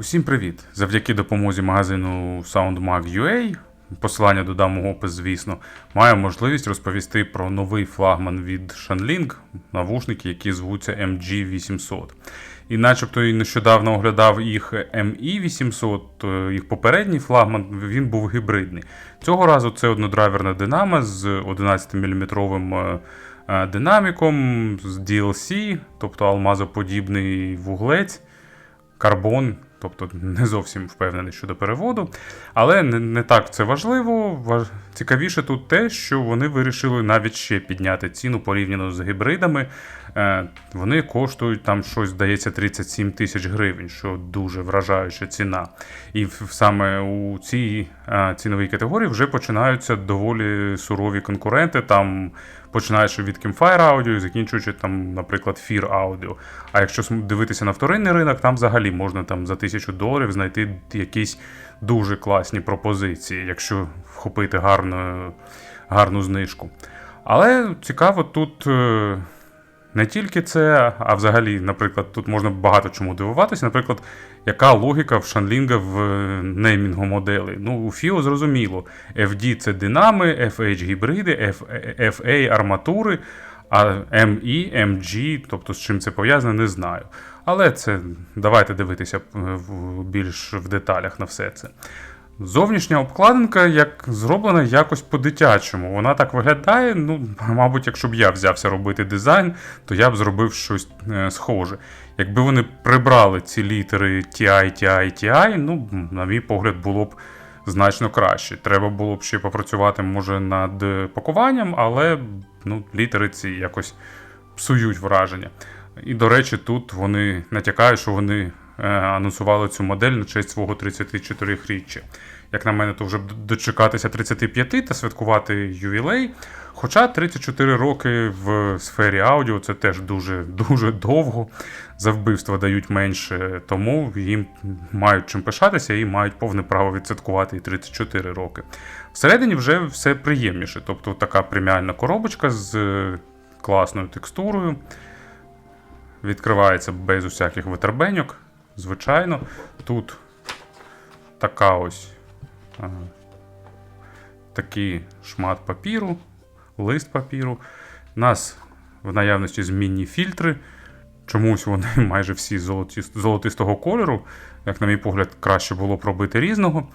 Усім привіт! Завдяки допомозі магазину SoundMag.ua, посилання додам у опис, звісно, маю можливість розповісти про новий флагман від Shanling, навушники, які звуться MG800. І начебто і нещодавно оглядав їх ME800, е, їх попередній флагман, він був гібридний. Цього разу це однодрайверна динамо з 11-мм е, динаміком, з DLC, тобто алмазоподібний вуглець карбон, тобто не зовсім впевнений щодо переводу. Але не, не так це важливо. Важ... Цікавіше тут те, що вони вирішили навіть ще підняти ціну порівняно з гібридами. Е, вони коштують там щось, здається, 37 тисяч гривень, що дуже вражаюча ціна. І саме у цій ціновій категорії вже починаються доволі сурові конкуренти. Там починаючи від Campfire Audio і закінчуючи там, наприклад, Fear Audio. А якщо дивитися на вторинний ринок, там взагалі можна там за тисячу доларів знайти якісь дуже класні пропозиції, якщо вхопити гарну, гарну знижку. Але цікаво тут. Е, не тільки це, а взагалі, наприклад, тут можна багато чому дивуватися. Наприклад, яка логіка в Шанлінга в е, неймінгу моделей? Ну, у FIO зрозуміло. FD це динами, FH гібриди, FA арматури, а ME, MG, тобто з чим це пов'язане, не знаю. Але це давайте дивитися е, більш в деталях на все це. Зовнішня обкладинка як зроблена якось по-дитячому. Вона так виглядає. Ну, мабуть, якщо б я взявся робити дизайн, то я б зробив щось е, схоже. Якби вони прибрали ці літери TI, TI, TI, ну, на мій погляд, було б значно краще. Треба було б ще попрацювати, може, над пакуванням, але ну, літери ці якось псують враження. І, до речі, тут вони натякають, що вони анонсували цю модель на честь свого 34-річчя. Як на мене, то вже дочекатися 35 та святкувати ювілей. Хоча 34 роки в сфері аудіо це теж дуже дуже довго. За вбивства дають менше, тому їм мають чим пишатися і мають повне право відсвяткувати і 34 роки. Всередині вже все приємніше, тобто така преміальна коробочка з е, класною текстурою. Відкривається без усяких витербеньок, звичайно. Тут така ось а, такий шмат папіру, лист папіру. У нас в наявності змінні фільтри. Чомусь вони майже всі золоті, золотистого кольору. Як, на мій погляд, краще було б робити різного.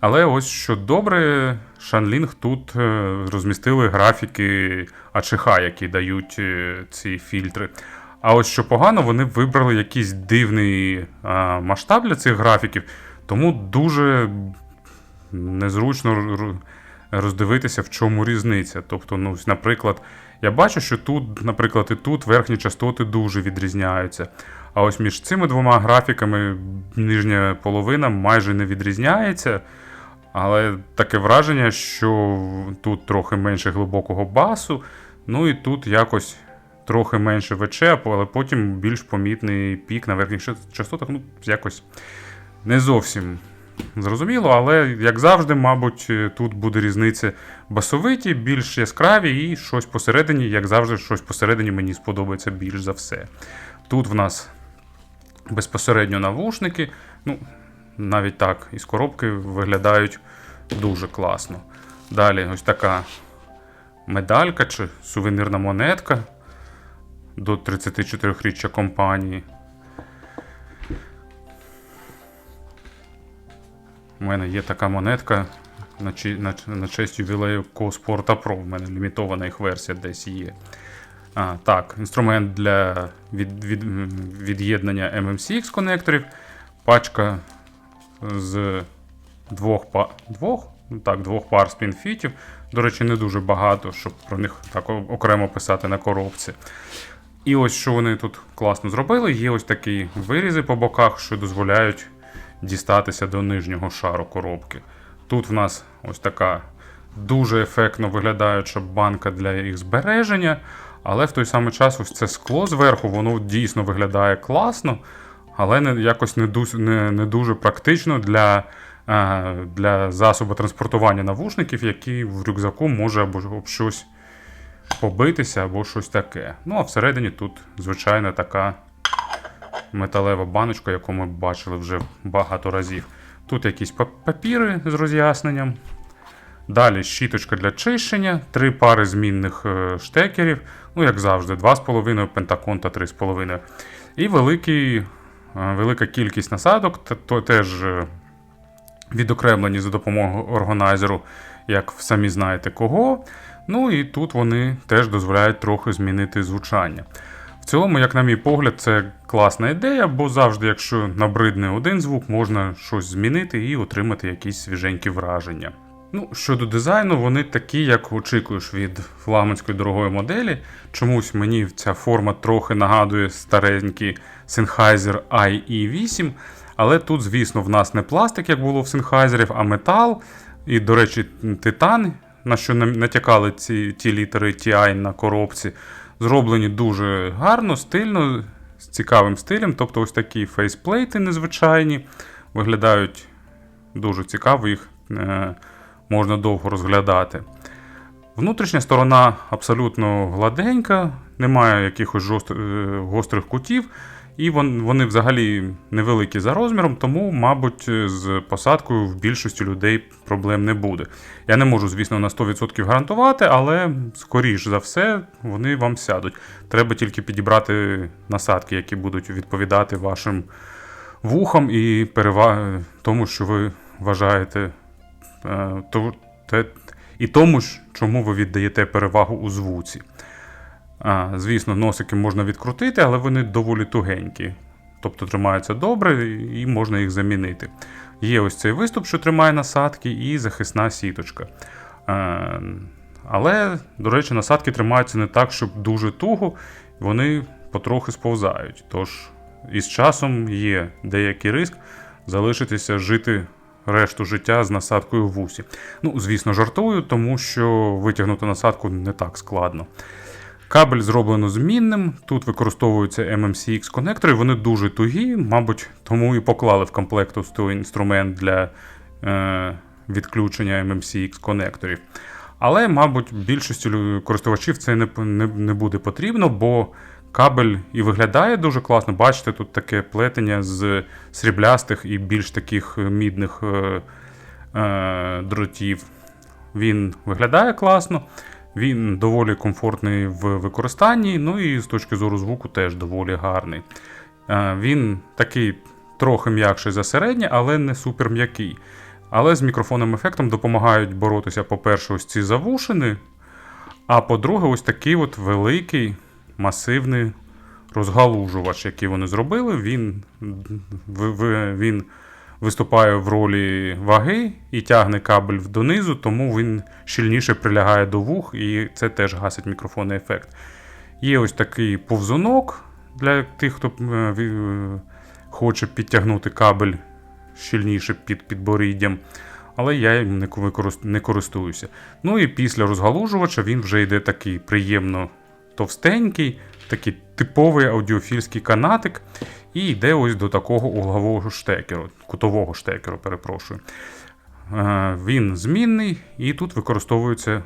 Але ось що добре, Shanling тут е, розмістили графіки АЧХ, які дають е, ці фільтри. А ось що погано, вони вибрали якийсь дивний а, масштаб для цих графіків, тому дуже незручно роздивитися, в чому різниця. Тобто, ну, наприклад, я бачу, що тут, наприклад, і тут верхні частоти дуже відрізняються. А ось між цими двома графіками нижня половина майже не відрізняється. Але таке враження, що тут трохи менше глибокого басу, ну і тут якось трохи менше ВЧ, але потім більш помітний пік на верхніх частотах. Ну, якось не зовсім зрозуміло, але як завжди, мабуть, е, тут буде різниця басовиті, більш яскраві, і щось посередині, як завжди, щось посередині мені сподобається більш за все. Тут в нас безпосередньо навушники. Ну, навіть так, із коробки виглядають дуже класно. Далі ось така медалька чи сувенірна монетка до 34-річчя компанії. У мене є така монетка на, на, на честь ювілею Коспорта Pro. У мене лімітована їх версія десь є. А, так, інструмент для від, від, від'єднання MMCX конекторів. Пачка з двох, па... двох? Ну, так, двох пар спінфітів. До речі, не дуже багато, щоб про них так окремо писати на коробці. І ось що вони тут класно зробили. Є ось такі вирізи по боках, що дозволяють дістатися до нижнього шару коробки. Тут в нас ось така дуже ефектно виглядаюча банка для їх збереження, але в той самий час ось це скло зверху, воно дійсно виглядає класно, але не, якось не, ду- не, не дуже практично для, е, для засобу транспортування навушників, які в рюкзаку може або щось побитися або щось таке. Ну, а всередині тут, звичайно, така металева баночка, яку ми бачили вже багато разів. Тут якісь папіри з роз'ясненням. Далі щіточка для чищення, три пари змінних е, штекерів, ну як завжди, 2,5 пентакон та 3,5. І великий, е, велика кількість насадок, то теж е, відокремлені за допомогою органайзеру, як самі знаєте кого. Ну і тут вони теж дозволяють трохи змінити звучання. В цілому, як на мій погляд, це класна ідея, бо завжди, якщо набридне один звук, можна щось змінити і отримати якісь свіженькі враження. Ну, щодо дизайну, вони такі, як очікуєш від флагманської дорогої моделі. Чомусь мені ця форма трохи нагадує старенький Sennheiser IE8. Але тут, звісно, в нас не пластик, як було в Sennheiser, а метал. І, до речі, титан, на що натякали ці ті літери TI на коробці, зроблені дуже гарно, стильно, з цікавим стилем. Тобто ось такі фейсплейти незвичайні, виглядають дуже цікаво, їх е, можна довго розглядати. Внутрішня сторона абсолютно гладенька, немає якихось жорст... е, гострих кутів, і вон- вони взагалі невеликі за розміром, тому, мабуть, з посадкою в більшості людей проблем не буде. Я не можу, звісно, на 100% гарантувати, але скоріш за все вони вам сядуть. Треба тільки підібрати насадки, які будуть відповідати вашим вухам і перева... тому, що ви вважаєте е, і тому, чому ви віддаєте перевагу у звуці. А, звісно, носики можна відкрутити, але вони доволі тугенькі. Тобто тримаються добре і можна їх замінити. Є ось цей виступ, що тримає насадки, і захисна сіточка. Е, але, до речі, насадки тримаються не так, щоб дуже туго, вони потрохи сповзають. Тож із часом є деякий риск залишитися жити решту життя з насадкою в вусі. Ну, звісно, жартую, тому що витягнути насадку не так складно. Кабель зроблено змінним. Тут використовуються MMCX конектори, вони дуже тугі, мабуть, тому і поклали в комплект ось той інструмент для е, відключення MMCX конекторів. Але, мабуть, більшості користувачів це не, не, не буде потрібно, бо кабель і виглядає дуже класно. Бачите, тут таке плетення з сріблястих і більш таких е, мідних е, е, дротів. Він виглядає класно, він доволі комфортний в використанні, ну і з точки зору звуку теж доволі гарний. Е, Він такий трохи м'якший за середнє, але не супер м'який. Але з мікрофоном ефектом допомагають боротися, по-перше, ось ці завушини. А по-друге, ось такий от великий масивний розгалужувач, який вони зробили. Він, він виступає в ролі ваги і тягне кабель донизу, тому він щільніше прилягає до вух, і це теж гасить мікрофонний ефект. Є ось такий повзунок для тих, хто е, е, хоче підтягнути кабель щільніше під підборіддям. Але я їм не користуюся. Ну і після розгалужувача він вже йде такий приємно товстенький, такий типовий аудіофільський канатик, і йде ось до такого углового штекеру, кутового штекеру, перепрошую. Е, Він змінний, і тут використовується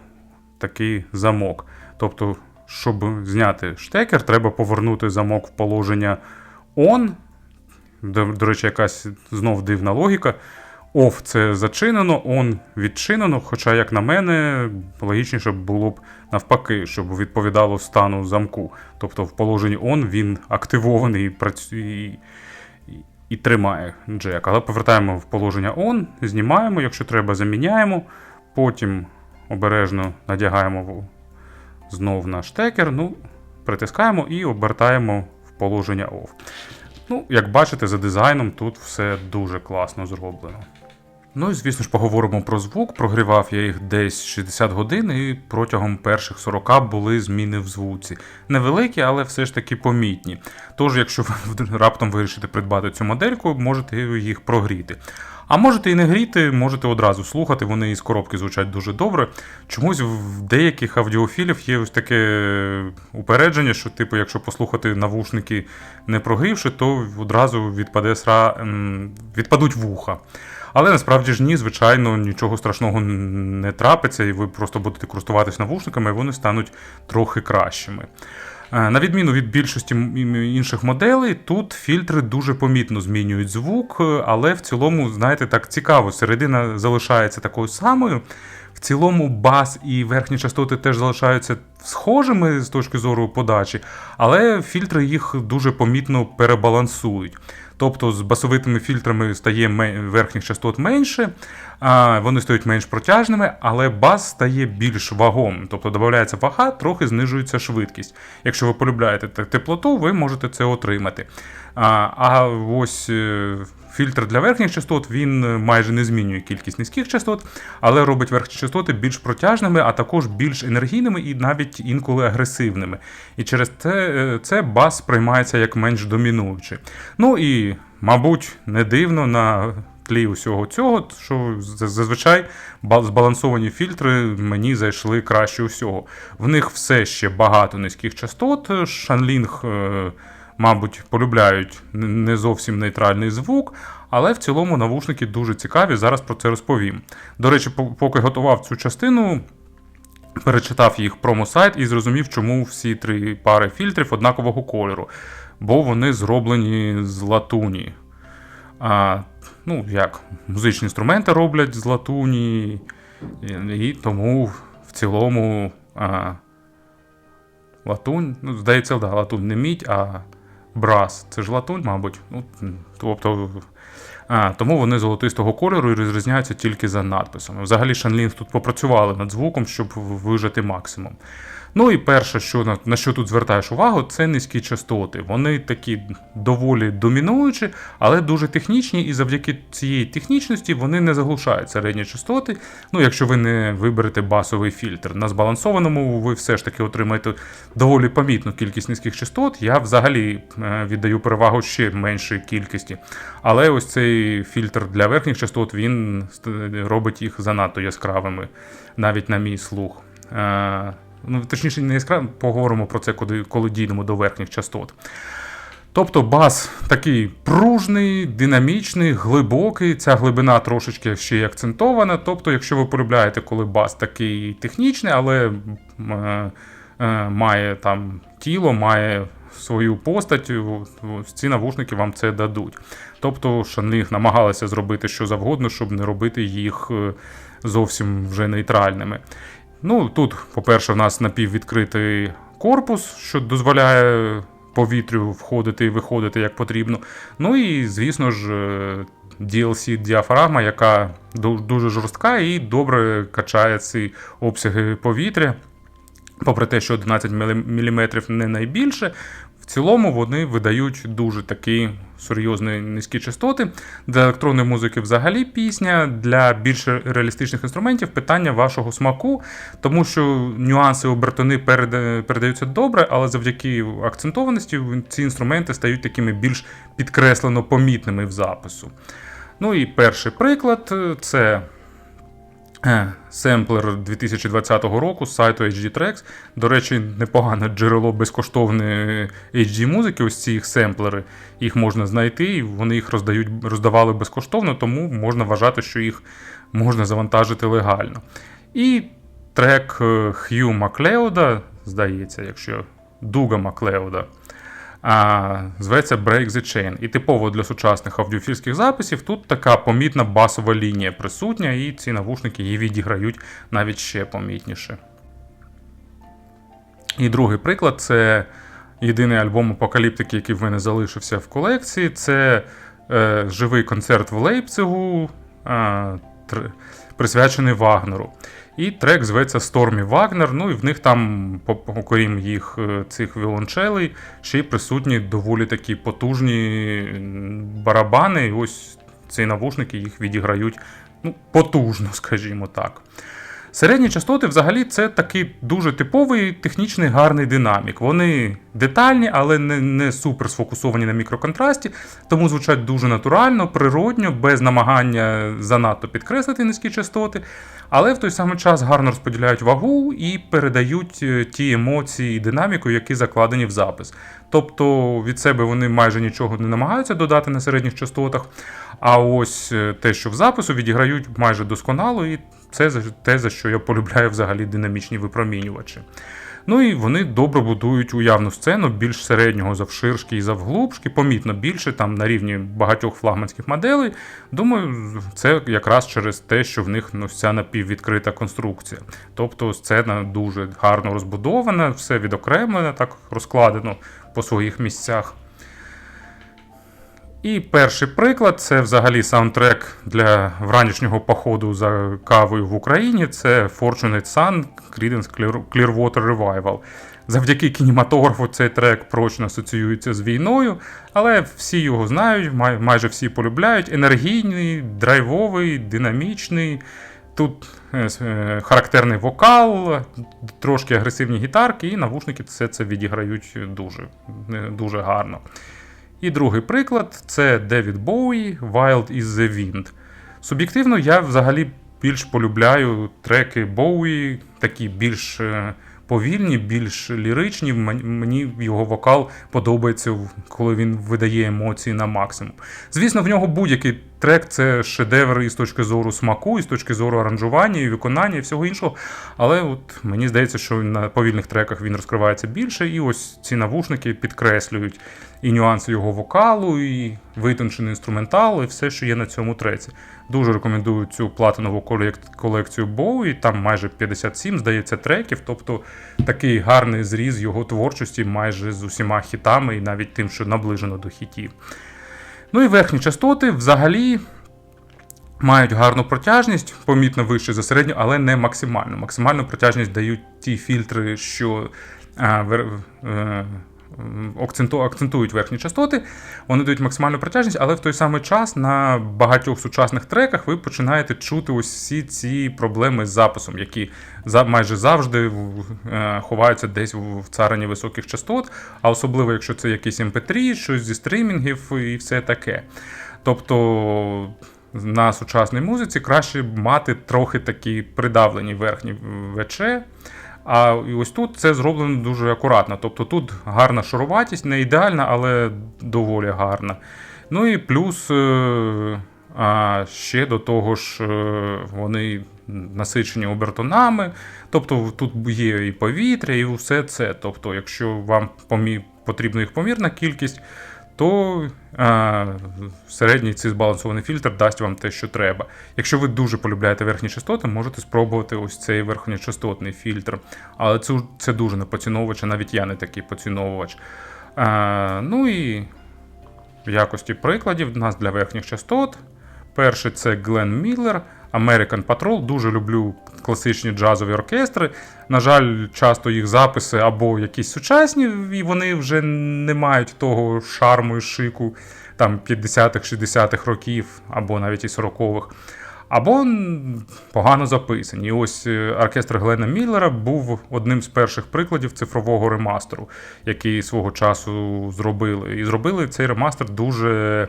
такий замок. Тобто, щоб зняти штекер, треба повернути замок в положення ON. До, до речі, якась знов дивна логіка. Off це зачинено, on відчинено. Хоча, як на мене, логічніше було б навпаки, щоб відповідало стану замку. Тобто в положенні on він активований і працює. І, тримає джек. Але повертаємо в положення on, знімаємо, якщо треба, заміняємо. Потім обережно надягаємо знов на штекер, ну, притискаємо і обертаємо в положення off. Ну, як бачите, за дизайном тут все дуже класно зроблено. Ну і звісно ж поговоримо про звук. Прогрівав я їх десь 60 годин, і протягом перших 40 були зміни в звуці. Невеликі, але все ж таки помітні. Тож, якщо ви раптом вирішите придбати цю модельку, можете їх прогріти. А можете і не гріти, можете одразу слухати, вони із коробки звучать дуже добре. Чомусь в деяких аудіофілів є ось таке упередження, що, типу, якщо послухати навушники не прогрівши, то одразу відпаде сра... відпадуть вуха. Але насправді ж ні, звичайно, нічого страшного не трапиться, і ви просто будете користуватись навушниками, і вони стануть трохи кращими. Е, На відміну від більшості інших моделей, тут фільтри дуже помітно змінюють звук, е, але в цілому, знаєте, так цікаво, середина залишається такою самою. В цілому бас і верхні частоти теж залишаються схожими з точки зору подачі, але фільтри їх дуже помітно перебалансують. Тобто з басовитими фільтрами стає верхніх частот менше, вони стають менш протяжними, але бас стає більш вагом. Тобто додається вага, трохи знижується швидкість. Якщо ви полюбляєте теплоту, ви можете це отримати. А, ось е, фільтр для верхніх частот він е, майже не змінює кількість низьких частот, але робить верхні частоти більш протяжними, а також більш енергійними і навіть інколи агресивними. І через це, е, це бас сприймається як менш домінуючий. Ну і, мабуть, не дивно на тлі усього цього, що зазвичай збалансовані фільтри мені зайшли краще усього. В них все ще багато низьких частот. Шанлінг, е, мабуть, полюбляють не зовсім нейтральний звук, але в цілому навушники дуже цікаві. Зараз про це розповім. До речі, поки готував цю частину. Перечитав їх промо-сайт і зрозумів, чому всі три пари фільтрів однакового кольору, бо вони зроблені з латуні. А, ну, як, музичні інструменти роблять з латуні, і, тому в цілому а, латунь, ну, здається, да, латунь не мідь, а брас. Це ж латунь, мабуть. Ну, тобто, а, тому вони золотистого кольору і розрізняються тільки за надписами. Взагалі, Шанлінг тут попрацювали над звуком, щоб вижити максимум. Ну і перше, що на, на що тут звертаєш увагу, це низькі частоти. Вони такі доволі домінуючі, але дуже технічні, і завдяки цієї технічності вони не заглушають середні частоти. Ну, якщо ви не виберете басовий фільтр. На збалансованому ви все ж таки отримаєте доволі помітну кількість низьких частот. Я взагалі е, віддаю перевагу ще меншій кількості. Але ось цей фільтр для верхніх частот він робить їх занадто яскравими, навіть на мій слух. Ну, точніше, не яскраво, поговоримо про це, коли, коли дійдемо до верхніх частот. Тобто бас такий пружний, динамічний, глибокий. Ця глибина трошечки ще й акцентована. Тобто, якщо ви полюбляєте, коли бас такий технічний, але е, е, має там тіло, має свою постать, ці навушники вам це дадуть. Тобто, Шанлінг намагалися зробити що завгодно, щоб не робити їх е, зовсім вже нейтральними. Ну, тут, по-перше, в нас напіввідкритий корпус, що дозволяє повітрю входити і виходити як потрібно. Ну і, звісно ж, е, DLC-діафрагма, яка дуже жорстка і добре качає ці обсяги повітря. Попри те, що 11 мм не найбільше, цілому вони видають дуже такі серйозні низькі частоти. Для електронної музики взагалі пісня, для більш реалістичних інструментів питання вашого смаку, тому що нюанси обертони передаються добре, але завдяки акцентованості ці інструменти стають такими більш підкреслено помітними в запису. Ну і перший приклад е, це Семплер 2020 року з сайту HD Tracks. До речі, непогане джерело безкоштовної HD музики. Ось ці їх семплери. Їх можна знайти, і вони їх роздають, роздавали безкоштовно, тому можна вважати, що їх можна завантажити легально. І трек е, Хью Маклеода, здається, якщо Дуга Маклеода. А, зветься Break the Chain. І типово для сучасних аудіофільських записів тут така помітна басова лінія присутня, і ці навушники її відіграють навіть ще помітніше. І другий приклад це єдиний альбом апокаліптики, який в мене залишився в колекції. Це е, живий концерт в Лейпцигу, е, присвячений Вагнеру. І трек зветься Стормі Вагнер. Ну і в них там, окрім їх е, цих віолончелей, ще й присутні доволі такі потужні барабани. І ось ці навушники їх відіграють ну, потужно, скажімо так. Середні частоти взагалі це такий дуже типовий технічний гарний динамік. Вони детальні, але не, не супер сфокусовані на мікроконтрасті, тому звучать дуже натурально, природньо, без намагання занадто підкреслити низькі частоти, але в той самий час гарно розподіляють вагу і передають е, ті емоції і динаміку, які закладені в запис. Тобто від себе вони майже нічого не намагаються додати на середніх частотах. А ось е, те, що в запису відіграють майже досконало, і це те, за що я полюбляю взагалі динамічні випромінювачі. Ну і вони добре будують уявну сцену більш середнього завширшки і завглубшки, помітно більше там на рівні багатьох флагманських моделей. Думаю, це якраз через те, що в них ну, ця напіввідкрита конструкція. Тобто сцена дуже гарно розбудована, все відокремлене, так розкладено по своїх місцях. І перший приклад це взагалі саундтрек для вранішнього походу за кавою в Україні. Це Fortunate Sun Creedence Clearwater Revival. Завдяки кінематографу цей трек прочно асоціюється з війною, але всі його знають, май- майже всі полюбляють. Енергійний, драйвовий, динамічний. Тут е, е, характерний вокал, трошки агресивні гітарки, і навушники все це відіграють дуже, е, дуже гарно. І другий приклад це Девід Боуї Wild is the Wind. Суб'єктивно, я взагалі більш полюбляю треки Боуї, такі більш е, повільні, більш ліричні. Мені його вокал подобається, коли він видає емоції на максимум. Звісно, в нього будь-який трек це шедевр і з точки зору смаку, і з точки зору аранжування, і виконання, і всього іншого. Але от мені здається, що на повільних треках він розкривається більше, і ось ці навушники підкреслюють і нюанси його вокалу, і витончений інструментал, і все, що є на цьому треці. Дуже рекомендую цю платинову колек- колекцію Боуї, там майже 57, здається, треків, тобто такий гарний зріз його творчості майже з усіма хітами і навіть тим, що наближено до хітів. Ну і верхні частоти взагалі мають гарну протяжність, помітно вищу за середню, але не максимальну. Максимальну протяжність дають ті фільтри, що е, акценту, акцентують верхні частоти. Вони дають максимальну протяжність, але в той самий час на багатьох сучасних треках ви починаєте чути всі ці проблеми з записом, які за, майже завжди е, ховаються десь в, царині високих частот, а особливо, якщо це якийсь MP3, щось зі стримінгів і все таке. Тобто на сучасній музиці краще мати трохи такі придавлені верхні ВЧ. А ось тут це зроблено дуже акуратно. Тобто тут гарна шаруватість, не ідеальна, але доволі гарна. Ну і плюс е, а ще до того ж е, вони насичені обертонами. Тобто тут є і повітря, і все це. Тобто, якщо вам потрібна їх помірна кількість, то а, середній цей збалансований фільтр дасть вам те, що треба. Якщо ви дуже полюбляєте верхні частоти, можете спробувати ось цей верхньочастотний фільтр. Але це, це дуже не поціновувач, навіть я не такий поціновувач. А, ну і в якості прикладів в нас для верхніх частот. Перший це Глен Міллер, American Patrol. Дуже люблю класичні джазові оркестри. На жаль, часто їх записи або якісь сучасні, і вони вже не мають того шарму і шику там 50-х, 60-х років, або навіть і 40-х. Або погано записані. І ось е, оркестр Глена Міллера був одним з перших прикладів цифрового ремастеру, який свого часу зробили. І зробили цей ремастер дуже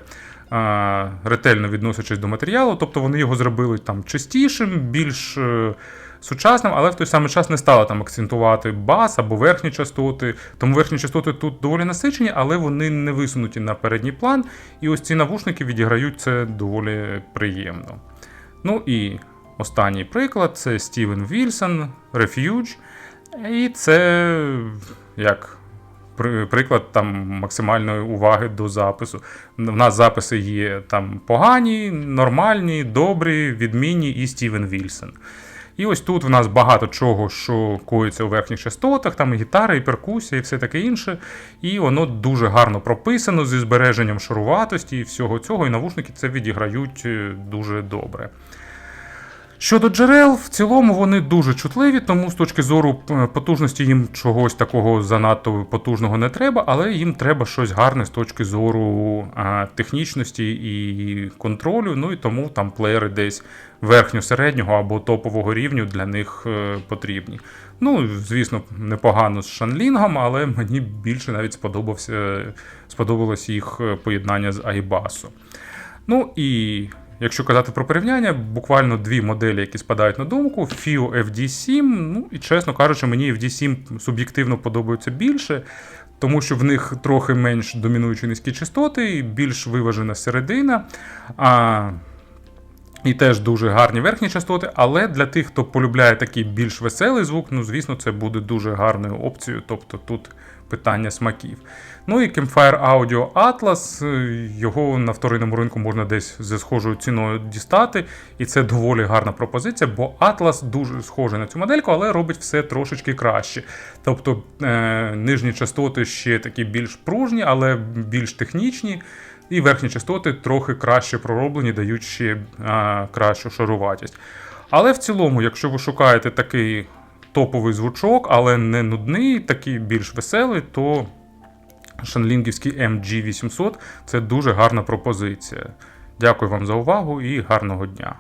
ретельно відносячись до матеріалу. Тобто вони його зробили там чистішим, більш е, сучасним, але в той самий час не стали там акцентувати бас або верхні частоти. Тому верхні частоти тут доволі насичені, але вони не висунуті на передній план. І ось ці навушники відіграють це доволі приємно. Ну і останній приклад це Стівен Вільсон, Refuge. І це як приклад там максимальної уваги до запису. У нас записи є там погані, нормальні, добрі, відмінні і Стівен Вільсон. І ось тут в нас багато чого, що коїться у верхніх частотах, там і гітара, і перкусія, і все таке інше. І воно дуже гарно прописано зі збереженням шаруватості і всього цього, і навушники це відіграють е, дуже добре. Щодо джерел, в цілому вони дуже чутливі, тому з точки зору е, потужності їм чогось такого занадто потужного не треба, але їм треба щось гарне з точки зору а, технічності і контролю. Ну і тому там плеєри десь верхньо-середнього або топового рівню для них е, потрібні. Ну, звісно, непогано з шанлінгом, але мені більше навіть сподобався, сподобалось їх е, поєднання з Айбасу. Ну і якщо казати про порівняння, буквально дві моделі, які спадають на думку: FIO FD7. Ну і чесно кажучи, мені FD7 суб'єктивно подобається більше, тому що в них трохи менш домінуючі низькі частоти, більш виважена середина. А І теж дуже гарні верхні частоти, але для тих, хто полюбляє такий більш веселий звук, ну звісно, це буде дуже гарною опцією. Тобто тут питання смаків. Ну і Campfire Audio Atlas, е, його на вторинному ринку можна десь за схожою ціною дістати, і це доволі гарна пропозиція, бо Atlas дуже схожий на цю модельку, але робить все трошечки краще. Тобто е, нижні частоти ще такі більш пружні, але більш технічні. І верхні частоти трохи краще пророблені, дають ще кращу шаруватість. Але в цілому, якщо ви шукаєте такий топовий звучок, але не нудний, такий більш веселий, то шанлінгівський MG800 це дуже гарна пропозиція. Дякую вам за увагу і гарного дня!